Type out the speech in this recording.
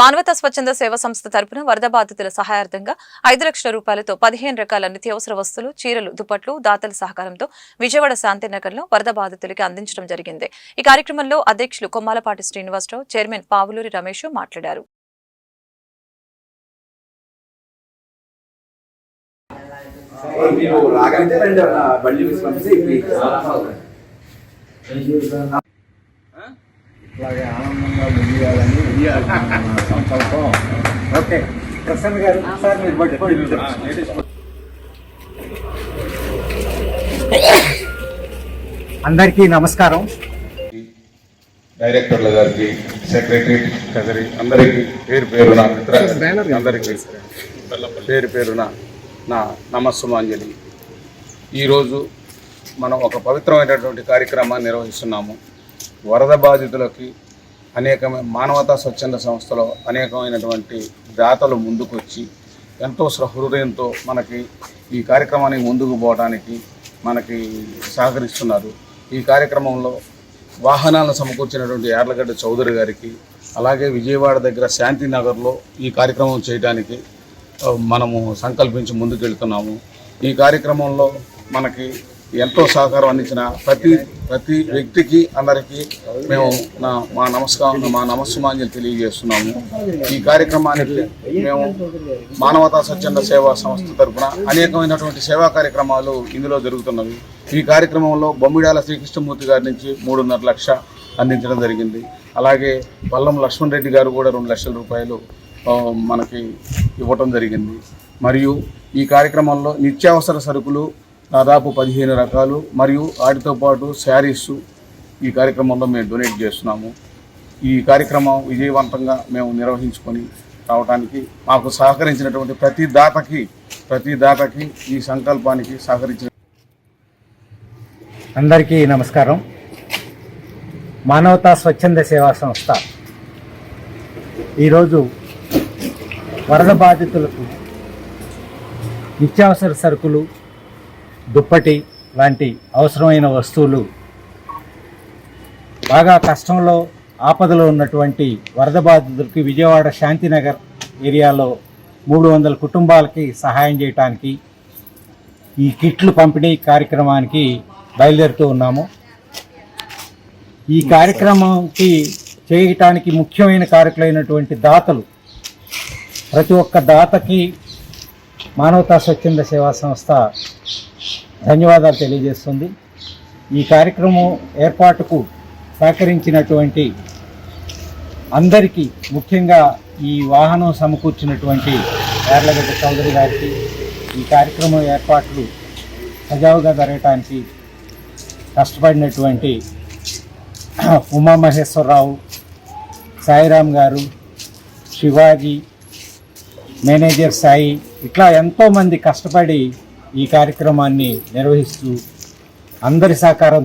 మానవతా స్వచ్ఛంద సేవ సంస్థ తరపున వరద బాధితుల సహాయార్థంగా ఐదు లక్షల రూపాయలతో పదిహేను రకాల నిత్యావసర వస్తువులు చీరలు దుప్పట్లు దాతల సహకారంతో విజయవాడ శాంతినగర్లో వరద బాధితులకి అందించడం జరిగింది. ఈ కార్యక్రమంలో అధ్యక్షులు కొమ్మాలపాటి శ్రీనివాసరావు చైర్మన్ పావులూరి రమేష్ మాట్లాడారు. మీరు రాగంటే రండి అన్న బండి ఇట్లాగే ఆనందంగా ముగియాలని సంకల్పం. ఓకే ప్రసన్న గారు సార్ మీరు పట్టుకోండి. అందరికీ నమస్కారం. డైరెక్టర్ల గారికి సెక్రటరీ ట్రెజరీ అందరికీ పేరు పేరున అందరికీ పేరు పేరున నా నమస్సుమాంజలి. ఈరోజు మనం ఒక పవిత్రమైనటువంటి కార్యక్రమాన్ని నిర్వహిస్తున్నాము. వరద బాధితులకి అనేకమైన మానవతా స్వచ్ఛంద సంస్థలో అనేకమైనటువంటి దాతలు ముందుకొచ్చి ఎంతో సహృదయంతో మనకి ఈ కార్యక్రమానికి ముందుకు పోవడానికి మనకి సహకరిస్తున్నారు. ఈ కార్యక్రమంలో వాహనాలను సమకూర్చినటువంటి యార్లగడ్డ చౌదరి గారికి అలాగే విజయవాడ దగ్గర శాంతినగర్లో ఈ కార్యక్రమం చేయడానికి మనము సంకల్పించి ముందుకెళ్తున్నాము. ఈ కార్యక్రమంలో మనకి ఎంతో సహకారం అందించిన ప్రతి ప్రతి వ్యక్తికి అందరికీ మేము నా మా నమస్కారం మా నమస్సుమాంజలి తెలియజేస్తున్నాము. ఈ కార్యక్రమానికి మేము మానవతా స్వచ్ఛంద సేవా సంస్థ తరఫున అనేకమైనటువంటి సేవా కార్యక్రమాలు ఇందులో జరుగుతున్నవి. ఈ కార్యక్రమంలో బొమ్మిడాల శ్రీకృష్ణమూర్తి గారి నుంచి మూడున్నర లక్ష అందించడం జరిగింది. అలాగే పల్లం లక్ష్మణ్ రెడ్డి గారు కూడా రెండు లక్షల రూపాయలు మనకి ఇవ్వటం జరిగింది. మరియు ఈ కార్యక్రమంలో నిత్యావసర సరుకులు దాదాపు పదిహేను రకాలు మరియు వాటితో పాటు శారీస్ ఈ కార్యక్రమంలో మేము డొనేట్ చేస్తున్నాము. ఈ కార్యక్రమం విజయవంతంగా మేము నిర్వహించుకొని రావడానికి మాకు సహకరించినటువంటి ప్రతి దాతకి ప్రతి దాతకి ఈ సంకల్పానికి సహకరించిన అందరికీ నమస్కారం. మానవతా స్వచ్ఛంద సేవా సంస్థ ఈరోజు వరద బాధితులకు నిత్యావసర సరుకులు దుప్పటి లాంటి అవసరమైన వస్తువులు. బాగా కష్టంలో ఆపదలో ఉన్నటువంటి వరద బాధితులకి విజయవాడ శాంతినగర్ ఏరియాలో మూడు వందల కుటుంబాలకి సహాయం చేయటానికి ఈ కిట్లు పంపిణీ కార్యక్రమానికి బయలుదేరుతూ ఉన్నాము. ఈ కార్యక్రమంకి చేయటానికి ముఖ్యమైన కారకులైనటువంటి దాతలు. ప్రతి ఒక్క దాతకి మానవతా స్వచ్ఛంద సేవా సంస్థ ధన్యవాదాలు తెలియజేస్తుంది. ఈ కార్యక్రమం ఏర్పాటుకు సహకరించినటువంటి అందరికీ ముఖ్యంగా ఈ వాహనం సమకూర్చినటువంటి యార్లగడ్డ చౌదరి గారికి ఈ కార్యక్రమం ఏర్పాట్లు సజావుగా జరగటానికి కష్టపడినటువంటి ఉమామహేశ్వరరావు సాయిరామ్ గారు శివాజీ మేనేజర్ సాయి ఇట్లా ఎంతోమంది కష్టపడి ఈ కార్యక్రమాన్ని నిర్వహిస్తూ అందరి సహకారంతో